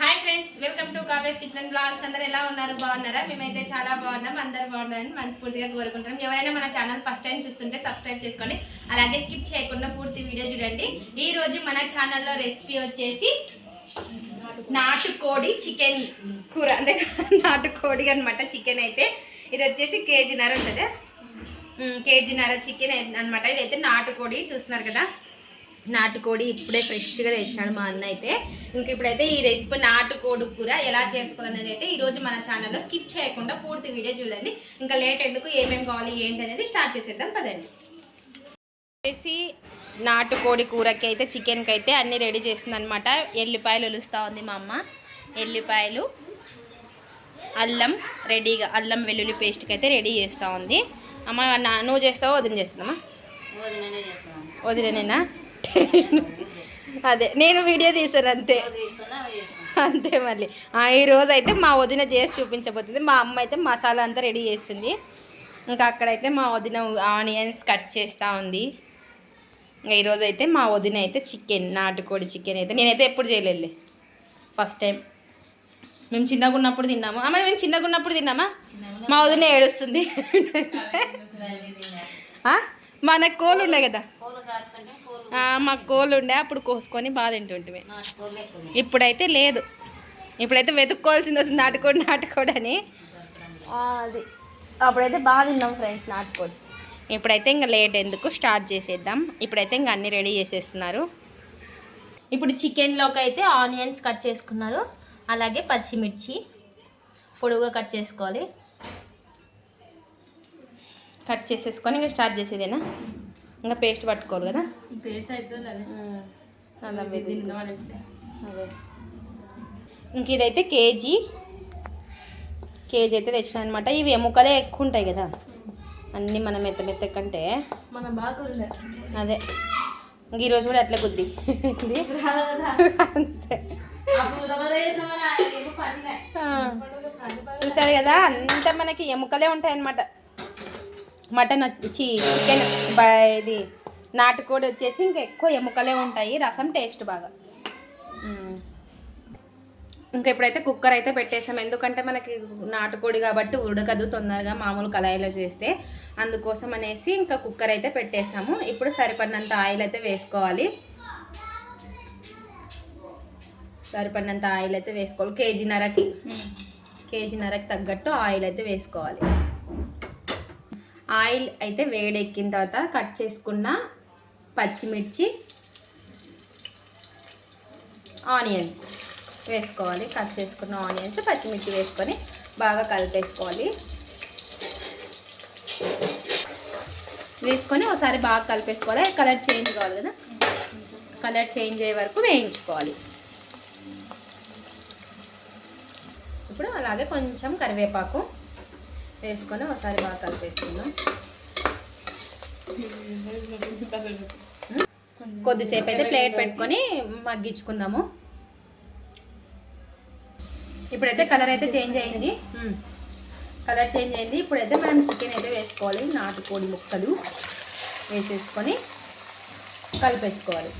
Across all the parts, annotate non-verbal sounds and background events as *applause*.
Hi friends welcome to Kavya's kitchen blogs అందరూ ఎలా ఉన్నారు? బాగున్నారా? మేమైతే చాలా బాగున్నాం. అందరు బాగున్నారని మనస్ఫూర్తిగా కోరుకుంటున్నాం. ఎవరైనా మన ఛానల్ ఫస్ట్ టైం చూస్తుంటే సబ్స్క్రైబ్ చేసుకోండి. అలాగే స్కిప్ చేయకుండా పూర్తి వీడియో చూడండి. ఈ రోజు మన ఛానల్లో రెసిపీ వచ్చేసి నాటుకోడి చికెన్ కూర. అంటే *laughs* నాటుకోడి అనమాట చికెన్ అయితే. ఇది వచ్చేసి కేజీన్నర ఉంటుంది. కేజీన్నర చికెన్ అనమాట ఇదైతే నాటుకోడి చూస్తున్నారు కదా. నాటుకోడి ఇప్పుడే ఫ్రెష్గా తెచ్చినాడు మా అన్న అయితే. ఇంక ఇప్పుడైతే ఈ రెసిపీ నాటుకోడి కూర ఎలా చేసుకోవాలనేది అయితే ఈరోజు మన ఛానల్లో స్కిప్ చేయకుండా పూర్తి వీడియో చూడండి. ఇంకా లేట్ ఎందుకు ఏమేమి కావాలి ఏంటి అనేది స్టార్ట్ చేసేద్దాం పదండి. వచ్చేసి నాటుకోడి కూరకి అయితే చికెన్కి అయితే అన్నీ రెడీ చేస్తుంది అనమాట ఎల్లిపాయలు ఒలుస్తూ ఉంది మా అమ్మ. ఎల్లిపాయలు అల్లం రెడీగా అల్లం వెల్లుల్లి పేస్ట్కి అయితే రెడీ చేస్తూ ఉంది. అమ్మ నా- నువ్వు చేస్తావా వదిన చేస్తుందమ్మా? వదిలేనేనా *laughs* అదే నేను వీడియో తీసాను అంతే. అంతే మళ్ళీ. ఆ, ఈ రోజు అయితే మా వదిన చేసి చూపించబోతుంది. మా అమ్మ అయితే మసాలా అంతా రెడీ చేస్తుంది. ఇంకా అక్కడైతే మా వదిన ఆనియన్స్ కట్ చేస్తూ ఉంది. ఇంకా ఈరోజు అయితే మా వదిన అయితే చికెన్ నాటుకోడి చికెన్ అయితే. నేనైతే ఎప్పుడు చేయలేదు ఫస్ట్ టైం మేము చిన్నగా ఉన్నప్పుడు తిన్నాము? అమ్మ మేము చిన్నగా ఉన్నప్పుడు తిన్నామా? మా వదిన ఏడుస్తుంది. ఆ? మన కోళ్ళు ఉండే కదా. పూలు కాకుంటే పూలు ఆ, మా కోళ్ళు ఉండే అప్పుడు కోసుకొని తింటుంటివి పూలు ఎక్కువ ఇప్పుడైతే లేదు. ఇప్పుడైతే వెతుక్కోవాల్సింది వస్తుంది నాటుకోడి నాటుకోడి అని. అది. అప్పుడైతే బాగా తిన్నాం ఫ్రెండ్స్ నాటుకోడి. ఇప్పుడైతే ఇంకా లేట్ ఎందుకు? స్టార్ట్ చేసేద్దాం. ఇప్పుడైతే ఇంకా అన్నీ రెడీ చేసేస్తున్నారు. ఇప్పుడు చికెన్లోకి అయితే ఆనియన్స్ కట్ చేసుకున్నారు. అలాగే పచ్చిమిర్చి పొడుగుగా కట్ చేసుకోవాలి. కట్ చేసేసుకొని ఇంకా స్టార్ట్ చేసేదేనా? ఇంకా పేస్ట్ పట్టుకోవాలి కదా? పేస్ట్ అవుతుంది అది. ఇంక ఇదైతే కేజీ. కేజీ అయితే తెచ్చిన అనమాట ఇవి ఎముకలే ఎక్కువ ఉంటాయి కదా? అన్నీ మనం మెత్త మెత్త కంటే. మన బాగా అదే. ఇంక ఈరోజు కూడా అట్లే ఇది అంతే. చూసారు కదా? అంత మనకి ఎముకలే ఉంటాయి అన్నమాట మటన్ వచ్చి చికెన్ ఇది నాటుకోడి వచ్చేసి ఇంకా ఎక్కువ ఎముకలే ఉంటాయి. రసం టేస్ట్ బాగా. ఇంకా ఇప్పుడైతే కుక్కర్ అయితే పెట్టేసాం. ఎందుకంటే మనకి నాటుకోడి కాబట్టి ఉడకదు తొందరగా మామూలు కళాయిలో చేస్తే. అందుకోసం అనేసి ఇంకా కుక్కర్ అయితే పెట్టేసాము. ఇప్పుడు సరిపడినంత ఆయిల్ అయితే వేసుకోవాలి. సరిపడినంత ఆయిల్ అయితే వేసుకోవాలి. కేజీన్నరకి కేజీన్నరకి తగ్గట్టు ఆయిల్ అయితే వేసుకోవాలి. ఆయిల్ అయితే వేడెక్కిన తర్వాత కట్ చేసుకున్న పచ్చిమిర్చి ఆనియన్స్ వేసుకోవాలి. కట్ చేసుకున్న ఆనియన్స్ పచ్చిమిర్చి వేసుకొని బాగా కలిపేసుకోవాలి. వేసుకొని ఒకసారి బాగా కలిపేసుకోవాలి. కలర్ చేంజ్ కావాలి కదా? కలర్ చేంజ్ అయ్యే వరకు వేయించుకోవాలి. ఇప్పుడు అలాగే కొంచెం కరివేపాకు వేసుకొని ఒకసారి బాగా కలిపేసుకుందాం. కొద్దిసేపు అయితే ప్లేట్ పెట్టుకొని మగ్గించుకుందాము. ఇప్పుడైతే కలర్ అయితే చేంజ్ అయింది. కలర్ చేంజ్ అయింది. ఇప్పుడైతే మనం చికెన్ అయితే వేసుకోవాలి. నాటుకోడి ముక్కలు వేసేసుకొని కలిపేసుకోవాలి.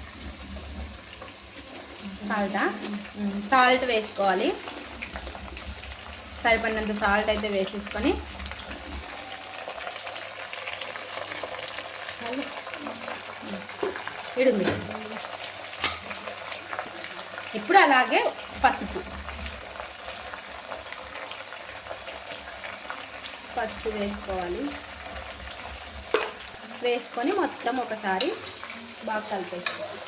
సాల్టా? సాల్ట్ వేసుకోవాలి. సరిపడినంత సాల్ట్ అయితే వేసేసుకొని ఇడుంది ఇప్పుడు అలాగే పసుపు. పసుపు వేసుకోవాలి. వేసుకొని మొత్తం ఒకసారి బాగా కలిపేసుకోవాలి.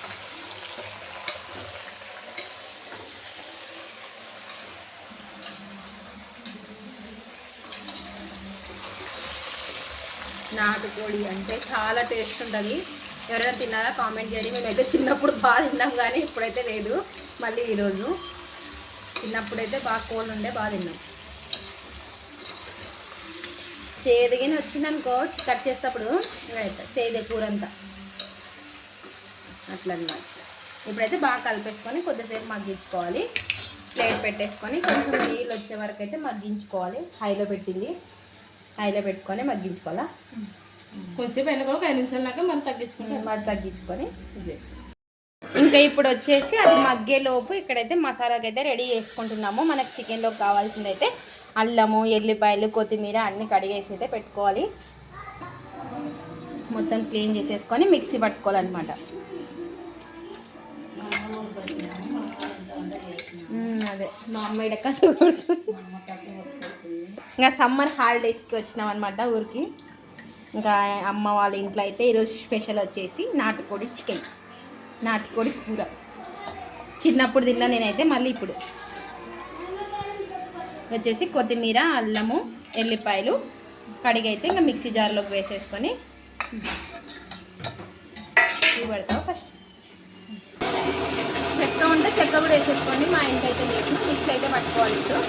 నాటుకోడి అంటే చాలా టేస్ట్ ఉంటుంది. ఎవరైనా తిన్నారా కామెంట్ చేయండి. మేమైతే చిన్నప్పుడు బాగా తిన్నాం కానీ ఇప్పుడైతే లేదు. మళ్ళీ ఈరోజు చిన్నప్పుడైతే బాగా కోళ్ళు ఉండే బాగా తిన్నాం. చేదిగిన వచ్చిందనుకో కట్ చేసేటప్పుడు అయితే సేదే కూర అంతా అట్లా ఇప్పుడైతే బాగా కలిపేసుకొని కొద్దిసేపు మగ్గించుకోవాలి. ప్లేట్ పెట్టేసుకొని కొంచెం నీళ్ళు వచ్చే వరకు అయితే మగ్గించుకోవాలి. హైలో పెట్టింది. హైలో పెట్టుకొని మగ్గించుకోవాలా? కొంచెంసేపు అయినా కూడా ఒక ఐదు నిమిషాల దాకా మనం తగ్గించుకుంటాం మరి తగ్గించుకొని ఇంకా ఇప్పుడు వచ్చేసి అది మగ్గే లోపు ఇక్కడైతే మసాలాకి అయితే రెడీ చేసుకుంటున్నాము. మనకి చికెన్లో కావాల్సింది అయితే అల్లము ఎల్లిపాయలు కొత్తిమీర అన్నీ కడిగేసి అయితే పెట్టుకోవాలి. మొత్తం క్లీన్ చేసేసుకొని మిక్సీ పట్టుకోవాలన్నమాట. అదే. మా అమ్మాయి ఇడక ఇంకా సమ్మర్ హాలిడేస్కి వచ్చినాం అనమాట ఊరికి. ఇంకా అమ్మ వాళ్ళ ఇంట్లో అయితే ఈరోజు స్పెషల్ వచ్చేసి నాటుకోడి చికెన్ నాటుకోడి కూర. చిన్నప్పుడు తిన్నా నేనైతే మళ్ళీ ఇప్పుడు. వచ్చేసి కొత్తిమీర అల్లము ఎల్లిపాయలు కడిగైతే ఇంకా మిక్సీ జార్లోకి వేసేసుకొని. పెడతావు ఫస్ట్? చెక్క ఉంటే చెక్క కూడా వేసేసుకోండి. మా ఇంట్లో అయితే లేదు. మిక్స్ అయితే పట్టుకోవాలి ఇప్పుడు.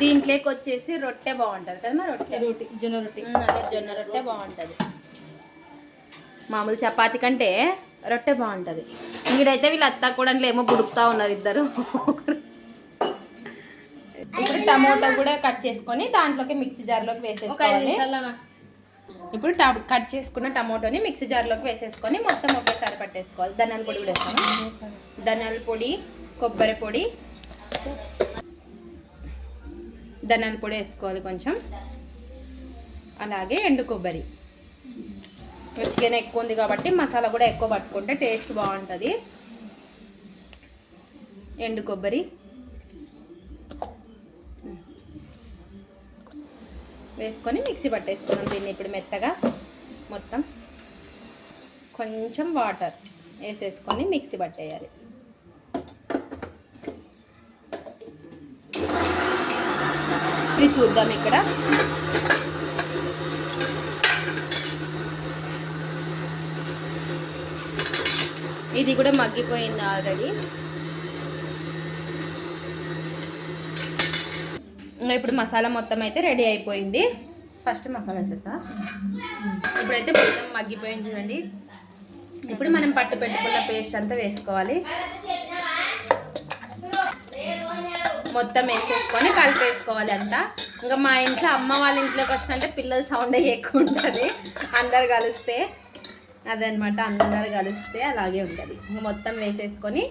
దీంట్లోకి వచ్చేసి రొట్టె బాగుంటుంది కదా మా రొట్టె? రోటి జొన్న రొట్టి. అదే జొన్న రొట్టె బాగుంటుంది. మామూలు చపాతి కంటే రొట్టె బాగుంటుంది. ఈడైతే వీళ్ళు అత్త కూడా ఏమో బుడుకుతా ఉన్నారు ఇద్దరు. ఇప్పుడు టమోటా కూడా కట్ చేసుకొని దాంట్లోకి మిక్సీ జార్లోకి వేసేసుకోవాలి. ఇప్పుడు ట- కట్ చేసుకున్న టమోటోని మిక్సీ జార్లోకి వేసేసుకొని మొత్తం ఒకేసారి పట్టేసుకోవాలి. ధనియాల పొడి కూడా వేస్తాను ధనియాల పొడి కొబ్బరి పొడి. ధనియాల పొడి వేసుకోవాలి కొంచెం. అలాగే ఎండు కొబ్బరి. చికెన్ ఎక్కువ ఉంది కాబట్టి మసాలా కూడా ఎక్కువ పట్టుకుంటే టేస్ట్ బాగుంటుంది. ఎండు కొబ్బరి. వేసుకొని మిక్సీ పట్టేసుకున్నాం దీన్ని ఇప్పుడు మెత్తగా మొత్తం. కొంచెం వాటర్ వేసేసుకొని మిక్సీ పట్టేయాలి. ఇది చూద్దాం ఇక్కడ. ఇది కూడా మగ్గిపోయింది ఆల్రెడీ ఇంకా ఇప్పుడు మసాలా మొత్తం అయితే రెడీ అయిపోయింది. ఫస్ట్ మసాలా వేసేస్తా. ఇప్పుడైతే మొత్తం మగ్గిపోయింది చూడండి. ఇప్పుడు మనం పట్టు పెట్టుకున్న పేస్ట్ అంతా వేసుకోవాలి. మొత్తం వేసేసుకొని కలిపేసుకోవాలి అంతా. ఇంకా మా ఇంట్లో అమ్మ వాళ్ళ ఇంట్లోకి వచ్చినంటే పిల్లల సౌండ్ ఎక్కువ ఉంటుంది. అందరు కలిస్తే అదనమాట అందరు కలిస్తే అలాగే ఉంటుంది. ఇంకా మొత్తం వేసేసుకొని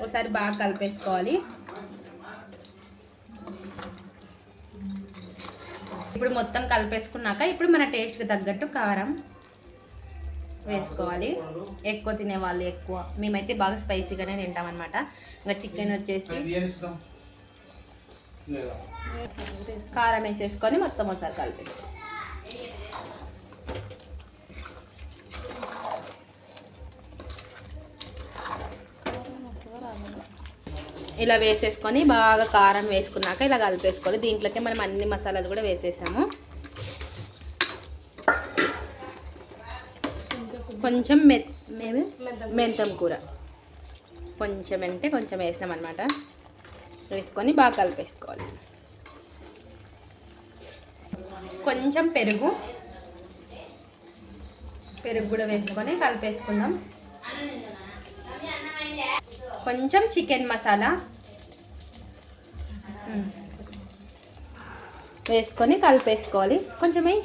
ఒకసారి బాగా కలిపేసుకోవాలి. ఇప్పుడు మొత్తం కలిపేసుకున్నాక ఇప్పుడు మన టేస్ట్కి తగ్గట్టు కారం వేసుకోవాలి. ఎక్కువ తినే వాళ్ళు ఎక్కువ. మేమైతే బాగా స్పైసీగానే తింటామన్నమాట. ఇంకా చికెన్ వచ్చేసి కారం వేసేసుకొని మొత్తం ఒకసారి కలిపేసుకో. ఇలా వేసేసుకొని బాగా కారం వేసుకున్నాక ఇలా కలిపేసుకోవాలి. దీంట్లోకి మనం అన్ని మసాలాలు కూడా వేసేసాము. కొంచెం మె మేము మెంతం కూర. కొంచెం అంటే కొంచెం వేసాం అనమాట వేసుకొని బాగా కలిపేసుకోవాలి. కొంచెం పెరుగు. పెరుగు కూడా వేసుకొని కలిపేసుకుందాం. కొంచెం చికెన్ మసాలా. వేసుకొని కలిపేసుకోవాలి. కొంచెం వేయి.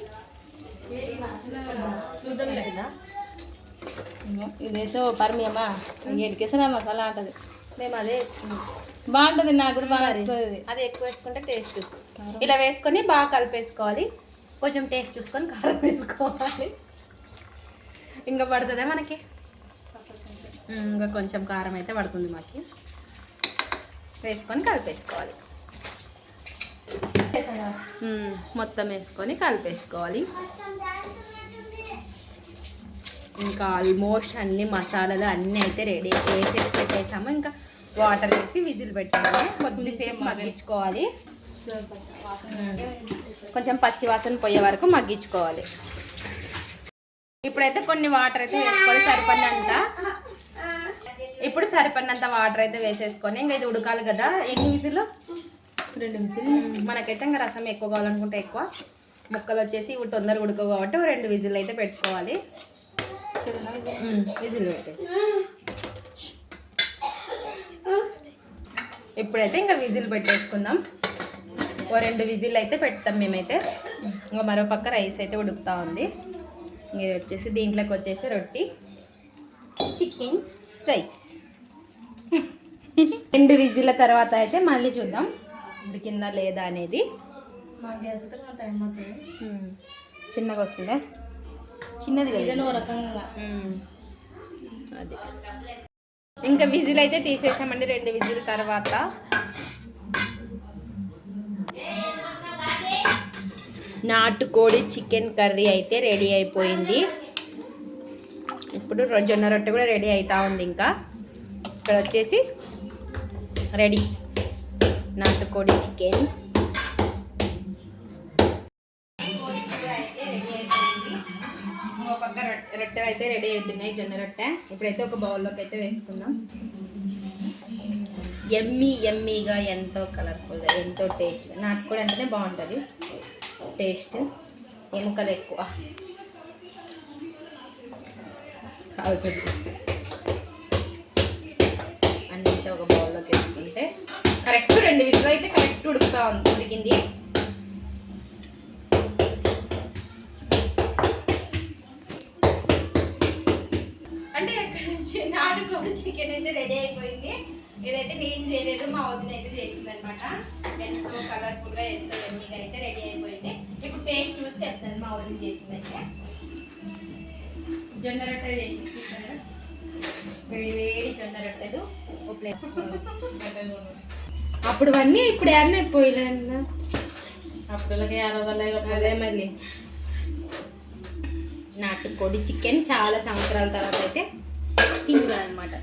చూద్దాం లేదా ఇదేసో పరిమయమా ఎడికేసా మసాలా అంటది. మేము అదే వేసుకున్నాం. బాగుంటది నాకు కూడా బాగా వస్తుంది. అది ఎక్కువ వేసుకుంటే టేస్ట్ ఇలా వేసుకొని బాగా కలిపేసుకోవాలి. కొంచెం టేస్ట్ చూసుకొని కారం వేసుకోవాలి. ఇంకా పడుతుందా మనకి? ఇంకా కొంచెం కారం అయితే పడుతుంది మాకి. వేసుకొని కలిపేసుకోవాలి. మొత్తం వేసుకొని కలిపేసుకోవాలి. ఇంకా ఆల్మోస్ట్ అన్ని మసాలాలు అన్నీ అయితే రెడీ వేసేసి పెట్టేసాము ఇంకా వాటర్ వేసి విజిల్ పెట్టాలి. కొద్దిసేపు మగ్గించుకోవాలి. కొంచెం పచ్చి వాసన పోయే వరకు మగ్గించుకోవాలి. ఇప్పుడైతే కొన్ని వాటర్ అయితే వేసుకోవాలి సరిపడినంత. ఇప్పుడు సరిపడినంత వాటర్ అయితే వేసేసుకొని ఇంకా ఇది ఉడకాలి కదా. ఎన్ని విజిల్? రెండు విజిల్ మనకైతే ఇంకా రసం ఎక్కువ కావాలనుకుంటే ఎక్కువ. ముక్కలు వచ్చేసి ఇవి తొందరగా ఉడకవు కాబట్టి ఓ రెండు విజిల్ అయితే పెట్టుకోవాలి. విజిల్ పెట్టేసి. ఇప్పుడైతే ఇంకా విజిల్ పెట్టేసుకుందాం. ఓ రెండు విజిల్ అయితే పెడతాం మేమైతే. ఇంకా మరో పక్క రైస్ అయితే ఉడుకుతా ఉంది. ఇది వచ్చేసి దీంట్లోకి వచ్చేసి రొట్టి చికెన్ రైస్. రెండు విజిల్ల తర్వాత అయితే మళ్ళీ చూద్దాం. ఉడికిందా లేదా అనేది. చిన్నగా వస్తుందా? చిన్నది రకంగా. అది. ఇంకా విజిల్ అయితే తీసేసామండి రెండు విజిల్ తర్వాత. నాటుకోడి చికెన్ కర్రీ అయితే రెడీ అయిపోయింది. ఇప్పుడు జొన్న రొట్టె కూడా రెడీ అవుతా ఉంది ఇంకా. ఇక్కడ వచ్చేసి రెడీ. నాటుకోడి చికెన్. పక్క రొట్టె రొట్టెలు అయితే రెడీ అవుతున్నాయి జొన్న రొట్టె. ఇప్పుడైతే ఒక బౌల్లోకి అయితే వేసుకుందాం. ఎమ్మీ ఎమ్మీగా ఎంతో కలర్ఫుల్గా ఎంతో టేస్ట్గా. నాటుకోడి అంటేనే బాగుంటుంది. టేస్ట్ ఎముకలు ఎక్కువ. అవుతుంది అన్నీ అయితే ఒక బౌల్లోకి వేసుకుంటే కరెక్ట్ రెండు విజులు అయితే కరెక్ట్ ఉడుకుతా ఉంది ఉడికింది. అంటే అక్కడ నుంచి నాటుకోడి చికెన్ అయితే రెడీ అయిపోయింది. ఇదైతే నేను చేయలేదు మా వదిన అయితే చేసింది అనమాట ఎంతో కలర్ఫుల్గా ఎంతో ఎమ్మీగా అయితే రెడీ అయిపోయింది. ఇప్పుడు టేస్ట్ చూసి చెప్తాను మా వదిన చేసింది అయితే జొన్న రొట్టెలు చేసి వేడి వేడి జొన్న రొట్టెలు. ప్లేట్. *laughs* అప్పుడు అన్నీ. ఇప్పుడు అప్పుడు యాభై అదే మళ్ళీ నాటుకోడి చికెన్ చాలా సంవత్సరాల తర్వాత అయితే తింటున్నాను అనమాట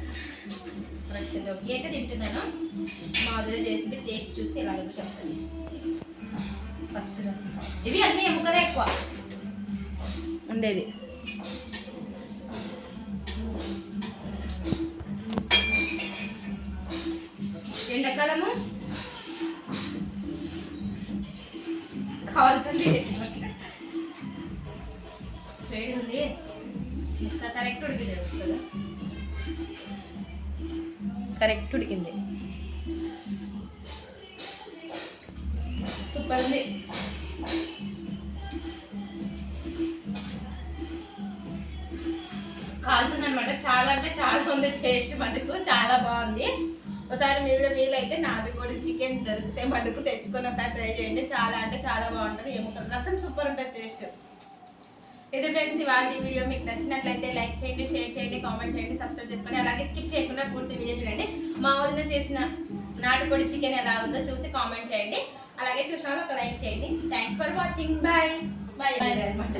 అయితే తింటున్నాను? మా వదిలే చేసి టేస్ట్ చూసి ఎలా చెప్తాను. ఫస్ట్ ఇవి అన్నీ ఎముకలే ఎక్కువ. ఉండేది. కావాల్సింది. వేడి ఉంది ఇంకా కరెక్ట్ ఉడికింది కదా కరెక్ట్ ఉడికింది. సూపర్ ఉంది. కాలుతుంది అనమాట చాలా అంటే చాలా ఉంది. టేస్ట్ మటుకు చాలా బాగుంది. ఒకసారి మీరు కూడా వీలైతే నాటుకోడి చికెన్ దొరికితే మటుకు తెచ్చుకొని ఒకసారి ట్రై చేయండి. చాలా అంటే చాలా బాగుంటుంది. ఎముకలు రసం సూపర్ ఉంటుంది టేస్ట్ ఇది ఫ్రెండ్స్ ఇవాళ వీడియో మీకు నచ్చినట్లయితే లైక్ చేయండి షేర్ చేయండి కామెంట్ చేయండి సబ్స్క్రైబ్ చేసుకోండి. అలాగే స్కిప్ చేయకుండా పూర్తి వీడియో చూడండి. మా వదిన చేసిన నాటుకోడి చికెన్ ఎలా ఉందో చూసి కామెంట్ చేయండి. అలాగే చూసిన ఒక లైక్ చేయండి. Thanks for watching bye bye అనమాట